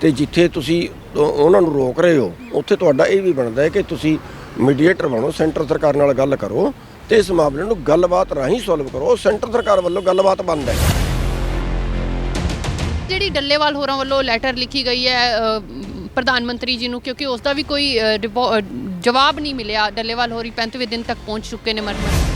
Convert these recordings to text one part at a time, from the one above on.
ਤੇ ਜਿੱਥੇ ਤੁਸੀਂ ਉਹਨਾਂ ਨੂੰ ਰੋਕ ਰਹੇ ਹੋ, ਉੱਥੇ ਤੁਹਾਡਾ ਇਹ ਵੀ ਬਣਦਾ ਹੈ ਕਿ ਤੁਸੀਂ ਮੀਡੀਏਟਰ ਬਣੋ ਸੈਂਟਰ ਸਰਕਾਰ ਨਾਲ ਗੱਲ ਕਰੋ ਤੇ ਇਸ ਮਾਮਲੇ ਨੂੰ ਗੱਲਬਾਤ ਰਾਹੀਂ ਸੋਲਵ ਕਰੋ ਸੈਂਟਰ ਸਰਕਾਰ ਵੱਲੋਂ ਗੱਲਬਾਤ ਬੰਦ ਹੈ। ਜਿਹੜੀ ਡੱਲੇਵਾਲ ਹੋਰਾਂ ਵੱਲੋਂ ਲੈਟਰ ਲਿਖੀ ਗਈ ਹੈ ਪ੍ਰਧਾਨ ਮੰਤਰੀ ਜੀ ਨੂੰ, ਕਿਉਂਕਿ ਉਸ ਦਾ ਵੀ ਕੋਈ ਜਵਾਬ ਨਹੀਂ ਮਿਲਿਆ, ਡੱਲੇਵਾਲ ਹੋਰੀ 35ਵੇਂ ਦਿਨ ਤੱਕ ਪਹੁੰਚ ਚੁੱਕੇ ਨੇ ਮਰਮਰ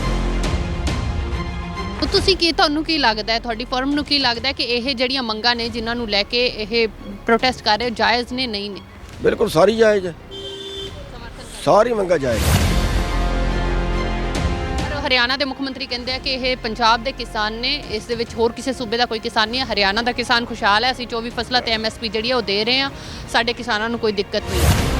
ਤਾਂ ਤੁਸੀਂ ਕੀ ਤੁਹਾਨੂੰ ਕੀ ਲੱਗਦਾ ਹੈ? ਤੁਹਾਡੀ ਫਰਮ ਨੂੰ ਕੀ ਲੱਗਦਾ ਹੈ ਕਿ ਇਹ ਜਿਹੜੀਆਂ ਮੰਗਾਂ ਨੇ ਜਿਨ੍ਹਾਂ ਨੂੰ ਲੈ ਕੇ ਇਹ ਪ੍ਰੋਟੈਸਟ ਕਰ ਰਹੇ ਹੋ, ਜਾਇਜ਼ ਨੇ ਨਹੀਂ ਨੇ? ਬਿਲਕੁਲ ਸਾਰੀ ਜਾਇਜ਼ ਹੈ। ਸਾਰੀ ਮੰਗਾ ਜਾਇਜ਼ ਹੈ। ਪਰ ਹਰਿਆਣਾ ਦੇ ਮੁੱਖ ਮੰਤਰੀ ਕਹਿੰਦੇ ਆ ਕਿ ਇਹ ਪੰਜਾਬ ਦੇ ਕਿਸਾਨ ਨੇ ਇਸ ਦੇ ਵਿੱਚ ਹੋਰ ਕਿਸੇ ਸੂਬੇ ਦਾ ਕੋਈ ਕਿਸਾਨ ਨਹੀਂ ਹੈ। ਹਰਿਆਣਾ ਦਾ ਕਿਸਾਨ ਖੁਸ਼ਹਾਲ ਹੈ। ਅਸੀਂ 24 ਫਸਲਾਂ ਤੇ ਐਮਐਸਪੀ ਜਿਹੜੀ ਹੈ ਉਹ ਦੇ ਰਹੇ ਹਾਂ। ਸਾਡੇ ਕਿਸਾਨਾਂ ਨੂੰ ਕੋਈ ਦਿੱਕਤ ਨਹੀਂ ਹੈ।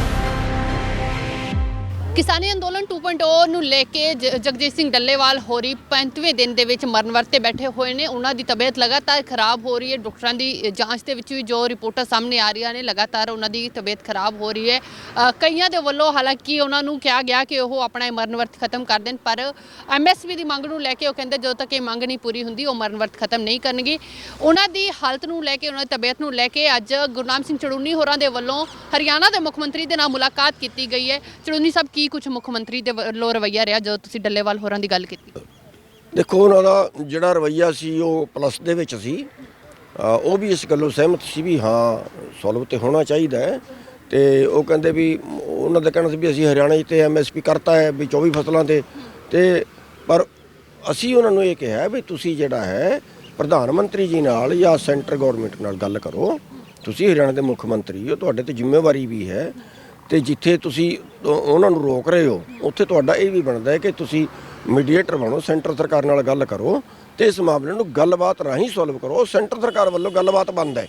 ਕਿਸਾਨੀ ਅੰਦੋਲਨ 2.0 ਨੂੰ ਲੈ ਕੇ ਜ- ਜਗਜੀਤ ਸਿੰਘ ਡੱਲੇਵਾਲ ਹੋਰੀ 35ਵੇਂ ਦਿਨ ਦੇ ਵਿੱਚ ਮਰਨ ਵਰਤੇ ਬੈਠੇ ਹੋਏ ਨੇ। ਉਹਨਾਂ ਦੀ ਤਬੀਅਤ ਲਗਾਤਾਰ ਖਰਾਬ ਹੋ ਰਹੀ ਹੈ। ਡਾਕਟਰਾਂ ਦੀ ਜਾਂਚ ਦੇ ਵਿੱਚ ਵੀ ਜੋ ਰਿਪੋਰਟਾਂ ਸਾਹਮਣੇ ਆ ਰਹੀਆਂ ਨੇ ਲਗਾਤਾਰ ਉਹਨਾਂ ਦੀ ਤਬੀਅਤ ਖਰਾਬ ਹੋ ਰਹੀ ਹੈ। ਅ, ਕਈਆਂ ਦੇ ਵੱਲੋਂ ਹਾਲਾਂਕਿ ਉਹਨਾਂ ਨੂੰ ਕਿਹਾ ਗਿਆ ਕਿ ਉਹ ਆਪਣਾ ਇਹ ਮਰਨ ਵਰਤ ਖਤਮ ਕਰ ਦੇਣ ਪਰ ਐਮਐਸਪੀ ਦੀ ਮੰਗ ਨੂੰ ਲੈ ਕੇ ਉਹ ਕਹਿੰਦੇ ਜਦੋਂ ਤੱਕ ਇਹ ਮੰਗ ਨਹੀਂ ਪੂਰੀ ਹੁੰਦੀ ਉਹ ਮਰਨ ਵਰਤ ਖਤਮ ਨਹੀਂ ਕਰਨਗੇ। ਉਹਨਾਂ ਦੀ ਹਾਲਤ ਨੂੰ ਲੈ ਕੇ ਉਹਨਾਂ ਦੀ ਤਬੀਅਤ ਨੂੰ ਲੈ ਕੇ ਅੱਜ ਗੁਰਨਾਮ ਸਿੰਘ ਚੜੂਨੀ ਹੋਰਾਂ ਦੇ ਵੱਲੋਂ ਹਰਿਆਣਾ ਦੇ ਮੁੱਖ ਮੰਤਰੀ ਦੇ ਨਾਲ ਮੁਲਾਕਾਤ ਕੀਤੀ ਗਈ ਹੈ। ਚੜੂਨੀ ਸਾਹਿਬ ਕੀ ਕੀ ਕੁਝ ਮੁੱਖ ਮੰਤਰੀ ਦੇ ਵੱਲੋਂ ਰਵੱਈਆ ਰਿਹਾ ਜਦੋਂ ਤੁਸੀਂ ਡੱਲੇਵਾਲ ਹੋਰਾਂ ਦੀ ਗੱਲ ਕੀਤੀ? ਦੇਖੋ, ਉਹਨਾਂ ਦਾ ਜਿਹੜਾ ਰਵਈਆ ਸੀ, ਉਹ ਪਲੱਸ ਦੇ ਵਿੱਚ ਸੀ। ਉਹ ਵੀ ਇਸ ਗੱਲੋਂ ਸਹਿਮਤ ਸੀ ਵੀ ਹਾਂ, ਸੋਲਵ ਤੇ ਹੋਣਾ ਚਾਹੀਦਾ ਹੈ। ਤੇ ਉਹ ਕਹਿੰਦੇ ਵੀ, ਉਹਨਾਂ ਦਾ ਕਹਿਣਾ ਸੀ ਵੀ ਅਸੀਂ ਹਰਿਆਣਾ 'ਚ ਤੇ ਐਮਐਸਪੀ ਕਰਤਾ ਹੈ ਵੀ 24 ਫਸਲਾਂ ਤੇ। ਤੇ ਪਰ ਅਸੀਂ ਉਹਨਾਂ ਨੂੰ ਇਹ ਕਿਹਾ ਵੀ ਤੁਸੀਂ ਜਿਹੜਾ ਹੈ, ਪ੍ਰਧਾਨ ਮੰਤਰੀ ਜੀ ਨਾਲ ਜਾਂ ਸੈਂਟਰ ਗਵਰਨਮੈਂਟ ਨਾਲ ਗੱਲ ਕਰੋ। ਤੁਸੀਂ ਹਰਿਆਣਾ ਦੇ ਮੁੱਖ ਮੰਤਰੀ ਹੋ, ਤੁਹਾਡੇ ਤੇ ਜ਼ਿੰਮੇਵਾਰੀ ਵੀ ਹੈ। ਤੇ ਜਿੱਥੇ ਤੁਸੀਂ ਉਹਨਾਂ ਨੂੰ ਰੋਕ ਰਹੇ ਹੋ, ਉੱਥੇ ਤੁਹਾਡਾ ਇਹ ਵੀ ਬਣਦਾ ਹੈ ਕਿ ਤੁਸੀਂ ਮੀਡੀਏਟਰ ਬਣੋ ਸੈਂਟਰ ਸਰਕਾਰ ਨਾਲ ਗੱਲ ਕਰੋ ਤੇ ਇਸ ਮਾਮਲੇ ਨੂੰ ਗੱਲਬਾਤ ਰਾਹੀਂ ਸੋਲਵ ਕਰੋ। ਸੈਂਟਰ ਸਰਕਾਰ ਵੱਲੋਂ ਗੱਲਬਾਤ ਬੰਦ ਹੈ।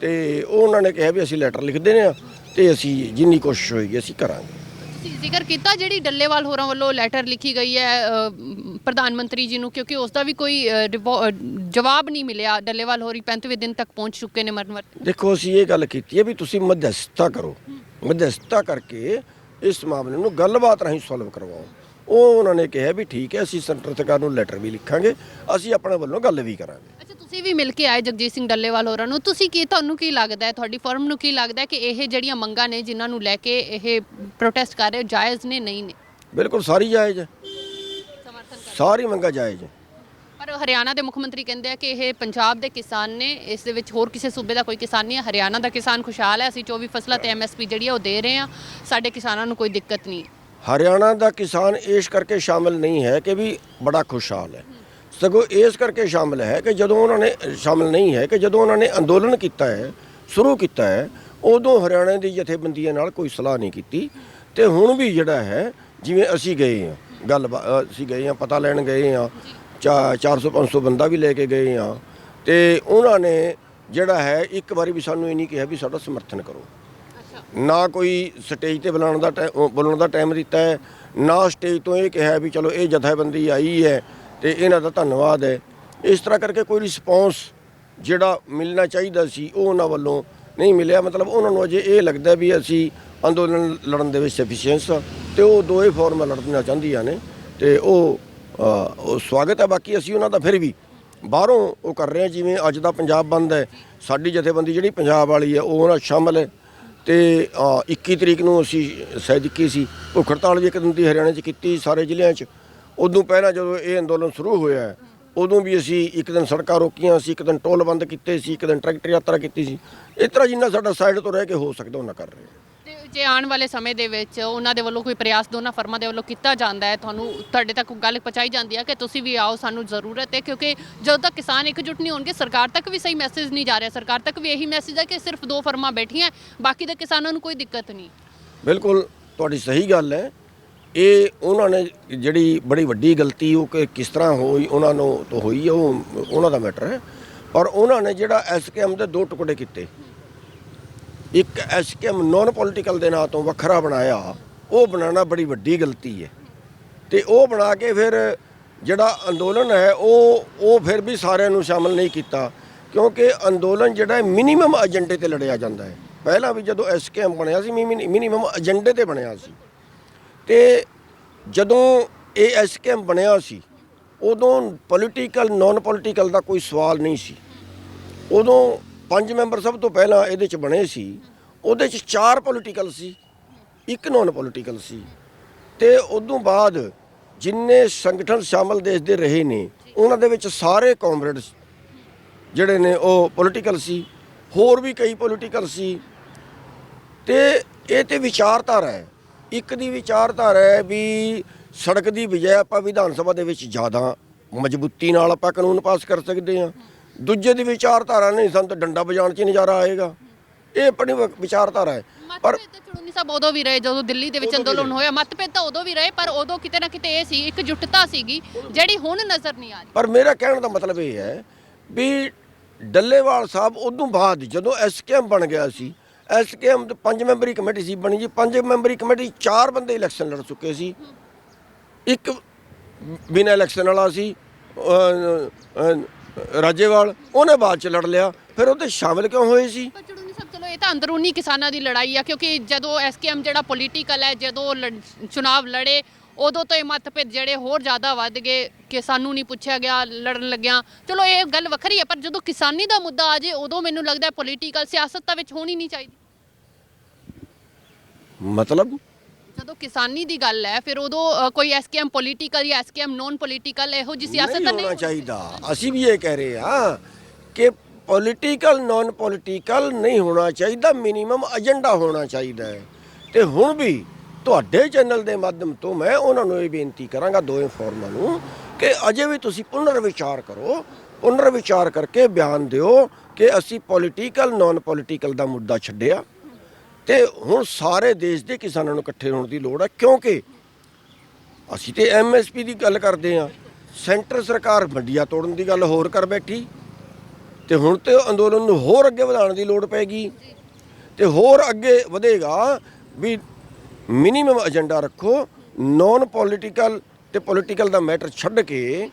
ਤੇ ਉਹ ਉਹਨਾਂ ਨੇ ਕਿਹਾ ਵੀ ਅਸੀਂ ਲੈਟਰ ਲਿਖਦੇ ਨੇ ਤੇ ਅਸੀਂ ਜਿੰਨੀ ਕੋਸ਼ਿਸ਼ ਹੋਏਗੀ ਅਸੀਂ ਕਰਾਂਗੇ। ਤੁਸੀਂ ਜ਼ਿਕਰ ਕੀਤਾ ਜਿਹੜੀ ਡੱਲੇਵਾਲ ਹੋਰਾਂ ਵੱਲੋਂ ਲੈਟਰ ਲਿਖੀ ਗਈ ਹੈ ਪ੍ਰਧਾਨ ਮੰਤਰੀ ਜੀ ਨੂੰ ਕਿਉਂਕਿ ਉਸ ਦਾ ਵੀ ਕੋਈ ਅ, ਰਿਪੋ- ਅ, ਜਵਾਬ ਨਹੀਂ ਮਿਲਿਆ। ਡੱਲੇਵਾਲ ਹੋਰੀ 35ਵੇਂ ਦਿਨ ਤੱਕ ਪਹੁੰਚ ਚੁੱਕੇ ਨੇ ਮਰਨ ਵਰਤੇ। ਦੇਖੋ ਅਸੀਂ ਇਹ ਗੱਲ ਕੀਤੀ ਹੈ ਵੀ ਤੁਸੀਂ ਮਧਿਅਸਥਤਾ ਕਰੋ। ਮਧਿਅਸਥਤਾ ਕਰਕੇ ਇਸ ਮਾਮਲੇ ਨੂੰ ਗੱਲਬਾਤ ਰਾਹੀਂ ਸੋਲਵ ਕਰਵਾਓ। ਉਹ ਉਹਨਾਂ ਨੇ ਕਿਹਾ ਵੀ ਠੀਕ ਹੈ ਅਸੀਂ ਸੈਂਟਰ ਸਰਕਾਰ ਨੂੰ ਲੈਟਰ ਵੀ ਲਿਖਾਂਗੇ ਅਸੀਂ ਆਪਣੇ ਵੱਲੋਂ ਗੱਲ ਵੀ ਕਰਾਂਗੇ। ਅੱਛਾ ਤੁਸੀਂ ਵੀ ਮਿਲ ਕੇ ਆਏ ਜਗਜੀਤ ਸਿੰਘ ਡੱਲੇਵਾਲ ਹੋਰਾਂ ਨੂੰ। ਤੁਸੀਂ ਕੀ ਤੁਹਾਨੂੰ ਕੀ ਲੱਗਦਾ ਹੈ ਤੁਹਾਡੀ ਫਰਮ ਨੂੰ ਕੀ ਲੱਗਦਾ ਹੈ ਕਿ ਇਹ ਜਿਹੜੀਆਂ ਮੰਗਾਂ ਨੇ ਜਿਨ੍ਹਾਂ ਨੂੰ ਲੈ ਕੇ ਇਹ ਪ੍ਰੋਟੈਸਟ ਕਰ ਰਹੇ ਹੋ, ਜਾਇਜ਼ ਨੇ ਨਹੀਂ ਨੇ? ਬਿਲਕੁਲ ਸਾਰੀ ਜਾਇਜ਼ ਹੈ। ਸਾਰੀ ਮੰਗਾ ਜਾਇਜ਼ ਹੈ। ਪਰ ਹਰਿਆਣਾ ਦੇ ਮੁੱਖ ਮੰਤਰੀ ਕਹਿੰਦੇ ਆ ਕਿ ਇਹ ਪੰਜਾਬ ਦੇ ਕਿਸਾਨ ਨੇ ਇਸ ਦੇ ਵਿੱਚ ਹੋਰ ਕਿਸੇ ਸੂਬੇ ਦਾ ਕੋਈ ਕਿਸਾਨ ਨਹੀਂ ਹੈ। ਹਰਿਆਣਾ ਦਾ ਕਿਸਾਨ ਖੁਸ਼ਹਾਲ ਹੈ। ਅਸੀਂ 24 ਫਸਲਾਂ ਤੇ ਐਮਐਸਪੀ ਜਿਹੜੀ ਹੈ ਉਹ ਦੇ ਰਹੇ ਹਾਂ। ਸਾਡੇ ਕਿਸਾਨਾਂ ਨੂੰ ਕੋਈ ਦਿੱਕਤ ਨਹੀਂ। ਹੈ ਹਰਿਆਣਾ ਦਾ ਕਿਸਾਨ ਇਸ ਕਰਕੇ ਸ਼ਾਮਲ ਨਹੀਂ ਹੈ ਕਿ ਵੀ ਬੜਾ ਖੁਸ਼ਹਾਲ ਹੈ। ਸਗੋਂ ਇਸ ਕਰਕੇ ਸ਼ਾਮਲ ਹੈ ਕਿ ਜਦੋਂ ਉਹਨਾਂ ਨੇ ਸ਼ਾਮਲ ਨਹੀਂ ਹੈ ਕਿ ਜਦੋਂ ਉਹਨਾਂ ਨੇ ਅੰਦੋਲਨ ਕੀਤਾ ਹੈ ਸ਼ੁਰੂ ਕੀਤਾ ਹੈ ਉਦੋਂ ਹਰਿਆਣਾ ਦੀ ਜਥੇਬੰਦੀਆਂ ਨਾਲ ਕੋਈ ਸਲਾਹ ਨਹੀਂ ਕੀਤੀ। ਤੇ ਹੁਣ ਵੀ ਜਿਹੜਾ ਹੈ ਜਿਵੇਂ ਅਸੀਂ ਗਏ ਹਾਂ ਗੱਲ ਅਸੀਂ ਗਏ ਹਾਂ, ਪਤਾ ਲੈਣ ਗਏ ਹਾਂ। 400 500 ਬੰਦਾ ਵੀ ਲੈ ਕੇ ਗਏ ਹਾਂ। ਤੇ ਉਹਨਾਂ ਨੇ ਜਿਹੜਾ ਹੈ, ਇੱਕ ਵਾਰੀ ਵੀ ਸਾਨੂੰ ਇਹ ਨਹੀਂ ਕਿਹਾ ਵੀ ਸਾਡਾ ਸਮਰਥਨ ਕਰੋ। ਨਾ ਕੋਈ ਸਟੇਜ ਤੇ ਬੁਲਾਉਣ ਦਾ ਟੈ- ਬੋਲਣ ਦਾ ਟਾਈਮ ਦਿੱਤਾ ਹੈ, ਨਾ ਸਟੇਜ ਤੋਂ ਇਹ ਕਿਹਾ ਵੀ ਚਲੋ ਇਹ ਜਥੇਬੰਦੀ ਆਈ ਹੈ ਤੇ ਇਹਨਾਂ ਦਾ ਧੰਨਵਾਦ ਹੈ। ਇਸ ਤਰ੍ਹਾਂ ਕਰਕੇ ਕੋਈ ਰਿਸਪੌਂਸ ਜਿਹੜਾ ਮਿਲਣਾ ਚਾਹੀਦਾ ਸੀ, ਉਹ ਉਹਨਾਂ ਵੱਲੋਂ ਨਹੀਂ ਮਿਲਿਆ। ਮਤਲਬ ਉਹਨਾਂ ਨੂੰ ਅਜੇ ਇਹ ਲੱਗਦਾ ਵੀ ਅਸੀਂ ਅੰਦੋਲਨ ਲੜਨ ਦੇ ਵਿੱਚ ਸਫੀਸ਼ੀਐਂਸ ਤੇ ਉਹ ਦੋਏ ਫੋਰਮ ਲੜਨਾ ਚਾਹੁੰਦੀਆਂ ਨੇ ਤੇ ਉਹ ਉਹ ਸਵਾਗਤ ਹੈ ਬਾਕੀ ਅਸੀਂ ਉਹਨਾਂ ਦਾ ਫਿਰ ਵੀ ਬਾਹਰੋਂ ਉਹ ਕਰ ਰਹੇ ਹਾਂ ਜਿਵੇਂ ਅੱਜ ਦਾ ਪੰਜਾਬ ਬੰਦ ਹੈ ਸਾਡੀ ਜਥੇਬੰਦੀ ਜਿਹੜੀ ਪੰਜਾਬ ਵਾਲੀ ਹੈ ਉਹ ਉਹਨਾਂ 'ਚ ਸ਼ਾਮਲ ਹੈ ਤੇ ਅ, 21 ਤਰੀਕ ਨੂੰ ਅਸੀਂ ਸ਼ਾਇਦ 21 ਸੀ ਉਹ ਹੜਤਾਲ ਵੀ ਇੱਕ ਦਿਨ ਦੀ ਹਰਿਆਣਾ 'ਚ ਕੀਤੀ ਸਾਰੇ ਜ਼ਿਲ੍ਹਿਆਂ 'ਚ। ਉਦੋਂ ਪਹਿਲਾਂ ਜਦੋਂ ਇਹ ਅੰਦੋਲਨ ਸ਼ੁਰੂ ਹੋਇਆ ਉਦੋਂ ਵੀ ਅਸੀਂ ਇੱਕ ਦਿਨ ਸੜਕਾਂ ਰੋਕੀਆਂ ਸੀ ਇੱਕ ਦਿਨ ਟੋਲ ਬੰਦ ਕੀਤੇ ਸੀ ਇੱਕ ਦਿਨ ਟਰੈਕਟਰ ਯਾਤਰਾ ਕੀਤੀ ਸੀ। ਇਸ ਤਰ੍ਹਾਂ ਜਿੰਨਾ ਸਾਡਾ ਸਾਈਡ ਤੋਂ ਰਹਿ ਕੇ ਹੋ ਸਕਦਾ ਉਹਨਾਂ ਕਰ ਰਹੇ ਜੇ ਆਉਣ ਵਾਲੇ ਸਮੇਂ ਦੇ ਵਿੱਚ ਉਹਨਾਂ ਦੇ ਵੱਲੋਂ ਕੋਈ ਪ੍ਰਯਾਸ ਦੋਨਾਂ ਫਰਮਾਂ ਦੇ ਵੱਲੋਂ ਕੀਤਾ ਜਾਂਦਾ ਹੈ, ਤੁਹਾਨੂੰ ਤੁਹਾਡੇ ਤੱਕ ਗੱਲ ਪਹੁੰਚਾਈ ਜਾਂਦੀ ਹੈ ਕਿ ਤੁਸੀਂ ਵੀ ਆਓ, ਸਾਨੂੰ ਜ਼ਰੂਰਤ ਹੈ, ਕਿਉਂਕਿ ਜਦੋਂ ਤੱਕ ਕਿਸਾਨ ਇਕਜੁੱਟ ਨਹੀਂ ਹੋਣਗੇ, ਸਰਕਾਰ ਤੱਕ ਵੀ ਸਹੀ ਮੈਸੇਜ ਨਹੀਂ ਜਾ ਰਿਹਾ। ਸਰਕਾਰ ਤੱਕ ਵੀ ਇਹੀ ਮੈਸੇਜ ਹੈ ਕਿ ਸਿਰਫ ਦੋ ਫਰਮਾਂ ਬੈਠੀਆਂ, ਬਾਕੀ ਦੇ ਕਿਸਾਨਾਂ ਨੂੰ ਕੋਈ ਦਿੱਕਤ ਨਹੀਂ। ਬਿਲਕੁਲ, ਤੁਹਾਡੀ ਸਹੀ ਗੱਲ ਹੈ। ਇਹ ਉਹਨਾਂ ਨੇ ਜਿਹੜੀ ਬੜੀ ਵੱਡੀ ਗਲਤੀ, ਉਹ ਕਿ ਕਿਸ ਤਰ੍ਹਾਂ ਹੋਈ, ਉਹਨਾਂ ਨੂੰ ਤੋਂ ਹੋਈ ਉਹ ਉਹਨਾਂ ਦਾ ਮੈਟਰ ਹੈ। ਪਰ ਉਹਨਾਂ ਨੇ ਜਿਹੜਾ ਐਸਕੇਐਮ ਦੇ ਦੋ ਟੁਕੜੇ ਕੀਤੇ। ਇੱਕ ਐਸਕੇਐਮ ਨਾਨ ਪੋਲੀਟੀਕਲ ਦੇ ਨਾਂ ਤੋਂ ਵੱਖਰਾ ਬਣਾਇਆ, ਉਹ ਬਣਾਉਣਾ ਬੜੀ ਵੱਡੀ ਗਲਤੀ ਹੈ। ਤੇ ਉਹ ਬਣਾ ਕੇ ਫਿਰ ਜਿਹੜਾ ਅੰਦੋਲਨ ਹੈ, ਉਹ ਉਹ ਫਿਰ ਵੀ ਸਾਰਿਆਂ ਨੂੰ ਸ਼ਾਮਲ ਨਹੀਂ ਕੀਤਾ, ਕਿਉਂਕਿ ਅੰਦੋਲਨ ਜਿਹੜਾ ਹੈ ਮਿਨੀਮਮ ਏਜੰਡੇ ਤੇ ਲੜਿਆ ਜਾਂਦਾ ਹੈ। ਪਹਿਲਾਂ ਵੀ ਜਦੋਂ ਐਸਕੇਐਮ ਬਣਿਆ ਸੀ ਮਿਨੀਮਮ ਏਜੰਡੇ ਤੇ ਬਣਿਆ ਸੀ। ਤੇ ਜਦੋਂ ਇਹ ਐਸਕੇਐਮ ਬਣਿਆ ਸੀ, ਉਦੋਂ ਪੋਲੀਟੀਕਲ ਨਾਨ ਪੋਲੀਟੀਕਲ ਦਾ ਕੋਈ ਸਵਾਲ ਨਹੀਂ ਸੀ। ਉਦੋਂ ਪੰਜ ਮੈਂਬਰ ਸਭ ਤੋਂ ਪਹਿਲਾਂ ਇਹਦੇ ਚ ਬਣੇ ਸੀ। ਉਹਦੇ ਚ ਚਾਰ ਪੋਲੀਟੀਕਲ ਸੀ, ਇੱਕ ਨਾਨ ਪੋਲੀਟੀਕਲ ਸੀ। ਤੇ ਉਦੋਂ ਬਾਅਦ ਜਿੰਨੇ ਸੰਗਠਨ ਸ਼ਾਮਲ ਦੇਸ਼ ਦੇ ਰਹੇ ਨੇ, ਉਹਨਾਂ ਦੇ ਵਿੱਚ ਸਾਰੇ ਕਾਮਰੇਡਸ ਜਿਹੜੇ ਨੇ ਉਹ ਪੋਲੀਟੀਕਲ ਸੀ, ਹੋਰ ਵੀ ਕਈ ਪੋਲੀਟੀਕਲ ਸੀ। ਤੇ ਇਹ ਤੇ ਵਿਚਾਰਧਾਰਾ ਹੈ। ਇੱਕ ਦੀ ਵਿਚਾਰਧਾਰਾ ਹੈ ਵੀ ਸੜਕ ਦੀ ਬਜਾਏ ਆਪਾਂ ਵਿਧਾਨ ਸਭਾ ਦੇ ਵਿੱਚ ਜ਼ਿਆਦਾ ਮਜ਼ਬੂਤੀ ਨਾਲ ਆਪਾਂ ਕਾਨੂੰਨ ਪਾਸ ਕਰ ਸਕਦੇ ਹਾਂ। ਦੂਜੇ ਦੀ ਵਿਚਾਰਧਾਰਾ ਨਹੀਂ ਸਾਨੂੰ ਤਾਂ ਡੰਡਾ ਵਜਾਉਣ 'ਚ ਹੀ ਨਜ਼ਾਰਾ ਆਏਗਾ। ਇਹ ਆਪਣੀ ਵ- ਵਿਚਾਰਧਾਰਾ ਹੈ। ਪਰ ਮਤਭੇਦ ਤਾਂ ਚੜੂਨੀ ਸਾਹਿਬ ਉਦੋਂ ਵੀ ਰਹੇ ਜਦੋਂ ਦਿੱਲੀ ਦੇ ਵਿੱਚ ਅੰਦੋਲਨ। ਹੋਇਆ। ਮਤਭੇਦ ਤਾਂ ਉਦੋਂ ਵੀ ਰਹੇ ਪਰ ਉਦੋਂ ਕਿਤੇ ਨਾ ਕਿਤੇ ਇਹ ਸੀ ਇੱਕ ਜੁਟਤਾ ਸੀਗੀ ਜਿਹੜੀ ਹੁਣ ਨਜ਼ਰ ਨਹੀਂ ਆ ਰਹੀ। ਪਰ ਮੇਰਾ ਕਹਿਣ ਦਾ ਮਤਲਬ ਇਹ ਹੈ ਵੀ ਡੱਲੇਵਾਲ ਸਾਹਿਬ ਉਦੋਂ ਬਾਅਦ ਜਦੋਂ ਐਸਕੇਐਮ ਬਣ ਗਿਆ ਸੀ ਐਸਕੇਐਮ ਤੇ ਪੰਜ ਮੈਂਬਰੀ ਕਮੇਟੀ ਸੀ ਬਣੀ ਜੀ। ਪੰਜ ਮੈਂਬਰੀ ਕਮੇਟੀ ਚਾਰ ਬੰਦੇ ਇਲੈਕਸ਼ਨ ਲੜ ਚੁੱਕੇ ਸੀ। ਇੱਕ ਬਿਨਾਂ ਇਲੈਕਸ਼ਨ ਵਾਲਾ ਸੀ ਅਹ, ਅਹ, ਰਾਜੇਵਾਲ ਉਹਨੇ ਬਾਅਦ ਚ ਲੜ ਲਿਆ। ਫਿਰ ਉਹਦੇ ਸ਼ਾਮਿਲ ਕਿਉਂ ਹੋਏ ਸੀ? ਪਰ ਚੜੂਨੀ ਸਾਹਿਬ ਚਲੋ ਇਹ ਤਾਂ ਅੰਦਰੂਨੀ ਕਿਸਾਨਾਂ ਦੀ ਲੜਾਈ ਆ ਕਿਉਂਕਿ ਜਦੋਂ ਐਸਕੇਐਮ ਜਿਹੜਾ ਪੋਲੀਟੀਕਲ ਹੈ ਜਦੋਂ ਚੁਣਾਵ ਲੜੇ ਉਦੋਂ ਤੋਂ ਇਹ ਮਤਭੇਦ ਜਿਹੜੇ ਹੋਰ ਜ਼ਿਆਦਾ ਵੱਧ ਗਏ ਕਿ ਸਾਨੂੰ ਨਹੀਂ ਪੁੱਛਿਆ ਗਿਆ ਲੜਨ ਲੱਗਿਆ। ਚਲੋ ਇਹ ਗੱਲ ਵੱਖਰੀ ਹੈ ਪਰ ਜਦੋਂ ਕਿਸਾਨੀ ਦਾ ਮੁੱਦਾ ਆ ਜੇ ਉਦੋਂ ਮੈਨੂੰ ਲੱਗਦਾ ਪੋਲੀਟੀਕਲ ਸਿਆਸਤ ਤਾਂ ਵਿੱਚ ਹੋਣੀ ਨਹੀਂ ਚਾਹੀਦੀ। ਮਤਲਬ ਜਦੋਂ ਕਿਸਾਨੀ ਦੀ ਗੱਲ ਹੈ ਫਿਰ ਉਦੋਂ ਅ, ਕੋਈ ਐਸਕੇਐਮ ਪੋਲੀਟੀਕਲ ਜਾਂ S K M non political ਇਹੋ ਜੀ ਸਿਆਸਤ ਨਹੀਂ ਹੋਣਾ? ਚਾਹੀਦਾ। ਅਸੀਂ ਵੀ ਇਹ ਕਹਿ ਰਹੇ ਹਾਂ ਕਿ ਪੋਲੀਟੀਕਲ ਨਾਨ ਪੋਲੀਟੀਕਲ ਨਹੀਂ ਹੋਣਾ ਚਾਹੀਦਾ ਮਿਨੀਮਮ ਏਜੰਡਾ ਹੋਣਾ ਚਾਹੀਦਾ ਹੈ। ਤੇ ਹੁਣ ਵੀ ਤੁਹਾਡੇ ਚੈਨਲ ਦੇ ਮਾਧਿਅਮ ਤੋਂ ਮੈਂ ਉਹਨਾਂ ਨੂੰ ਇਹ ਬੇਨਤੀ ਕਰਾਂਗਾ ਦੋਵੇਂ ਫੋਰਮਾਂ ਨੂੰ ਕਿ ਅਜੇ ਵੀ ਤੁਸੀਂ ਪੁਨਰ ਵਿਚਾਰ ਕਰੋ। ਪੁਨਰ ਵਿਚਾਰ ਕਰਕੇ ਬਿਆਨ ਦਿਓ ਕਿ ਅਸੀਂ ਪੋਲੀਟੀਕਲ ਨਾਨ ਪੋਲੀਟੀਕਲ ਦਾ ਮੁੱਦਾ ਛੱਡਿਆ। ਤੇ ਹੁਣ ਸਾਰੇ ਦੇਸ਼ ਦੇ ਕਿਸਾਨਾਂ ਨੂੰ ਇਕੱਠੇ ਹੋਣ ਦੀ ਲੋੜ ਹੈ ਕਿਉਂਕਿ ਅਸੀਂ ਤੇ ਐਮਐਸਪੀ ਦੀ ਗੱਲ ਕਰਦੇ ਹਾਂ। ਸੈਂਟਰ ਸਰਕਾਰ ਮੰਡੀਆਂ ਤੋੜਨ ਦੀ ਗੱਲ ਹੋਰ ਕਰ ਬੈਠੀ। ਤੇ ਹੁਣ ਤੇ ਅੰਦੋਲਨ ਨੂੰ ਹੋਰ ਅੱਗੇ ਵਧਾਉਣ ਦੀ ਲੋੜ ਪੈਗੀ ਤੇ ਹੋਰ ਅੱਗੇ ਵਧੇਗਾ ਵੀ ਮਿਨੀਮਮ ਏਜੰਡਾ ਰੱਖੋ ਨਾਨ ਪੋਲੀਟੀਕਲ ਤੇ ਪੋਲੀਟੀਕਲ ਦਾ ਮੈਟਰ ਛੱਡ ਕੇ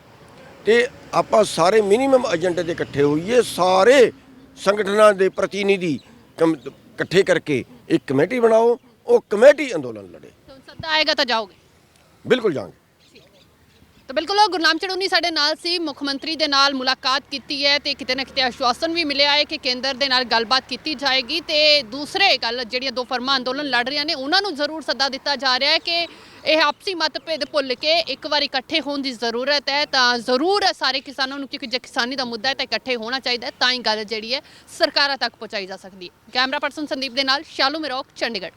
ਤੇ ਆਪਾਂ ਸਾਰੇ ਮਿਨੀਮਮ ਏਜੰਡੇ ਤੇ ਇਕੱਠੇ ਹੋਈਏ। ਸਾਰੇ ਸੰਗਠਨਾਂ ਦੇ ਪ੍ਰਤੀਨਿਧੀ ਕਮ- ਇਕੱਠੇ ਕਰਕੇ ਇੱਕ ਕਮੇਟੀ ਬਣਾਓ ਉਹ ਕਮੇਟੀ ਅੰਦੋਲਨ ਲੜੇ। ਸੱਦਾ ਆਏਗਾ ਤਾਂ ਜਾਓਗੇ? ਬਿਲਕੁਲ ਜਾਵਾਂਗੇ। ਤਾਂ ਬਿਲਕੁਲ ਉਹ ਗੁਰਨਾਮ ਚੜੂਨੀ ਸਾਡੇ ਨਾਲ ਸੀ, ਮੁੱਖ ਮੰਤਰੀ ਦੇ ਨਾਲ ਮੁਲਾਕਾਤ ਕੀਤੀ ਹੈ ਤੇ ਕਿਤੇ ਨਾ ਕਿਤੇ ਆਸ਼ਵਾਸਨ ਵੀ ਮਿਲਿਆ ਹੈ ਕਿ ਕੇਂਦਰ ਦੇ ਨਾਲ ਗੱਲਬਾਤ ਕੀਤੀ ਜਾਏਗੀ ਤੇ ਦੂਸਰੇ ਗੱਲ ਜਿਹੜੀਆਂ ਦੋ ਫਰਮਾਂ ਅੰਦੋਲਨ ਲੜ ਰਹੀਆਂ ਨੇ, ਉਹਨਾਂ ਨੂੰ ਜ਼ਰੂਰ ਸੱਦਾ ਦਿੱਤਾ ਜਾ ਰਿਹਾ ਹੈ ਕਿ ਇਹ ਆਪਸੀ ਮਤਭੇਦ ਭੁੱਲ ਕੇ ਇੱਕ ਵਾਰ ਇਕੱਠੇ ਹੋਣ ਦੀ ਜ਼ਰੂਰਤ ਹੈ, ਤਾਂ ਜ਼ਰੂਰ ਸਾਰੇ ਕਿਸਾਨਾਂ ਨੂੰ, ਕਿਉਂਕਿ ਜੇ ਕਿਸਾਨੀ ਦਾ ਮੁੱਦਾ ਹੈ ਤਾਂ ਇਕੱਠੇ ਹੋਣਾ ਚਾਹੀਦਾ ਹੈ, ਤਾਂ ਹੀ ਗੱਲ ਜਿਹੜੀ ਹੈ ਸਰਕਾਰਾਂ ਤੱਕ ਪਹੁੰਚਾਈ ਜਾ ਸਕਦੀ ਹੈ। ਕੈਮਰਾ ਪਰਸਨ ਸੰਦੀਪ ਦੇ ਨਾਲ, ਸ਼ਾਲੂ ਮਿਰੋਕ, ਚੰਡੀਗੜ੍ਹ।